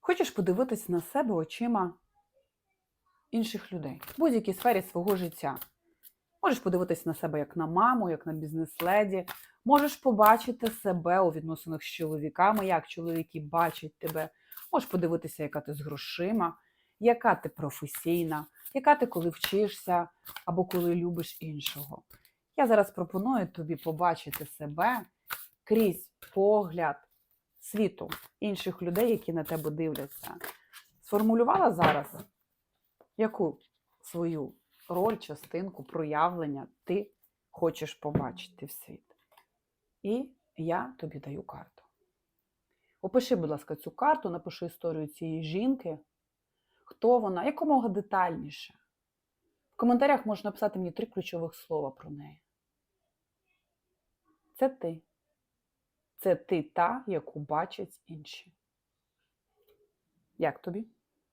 Хочеш подивитись на себе очима інших людей в будь-якій сфері свого життя. Можеш подивитись на себе як на маму, як на бізнес-леді. Можеш побачити себе у відносинах з чоловіками, як чоловіки бачать тебе. Можеш подивитися, яка ти з грошима, яка ти професійна, яка ти коли вчишся або коли любиш іншого. Я зараз пропоную тобі побачити себе крізь погляд світу інших людей, які на тебе дивляться. Сформулювала зараз, яку свою роль, частинку, проявлення ти хочеш побачити в світ. І я тобі даю карту. Опиши, будь ласка, цю карту, напиши історію цієї жінки, хто вона, якомога детальніше. В коментарях можна написати мені три ключових слова про неї. Це ти. Це ти та, яку бачать інші. Як тобі?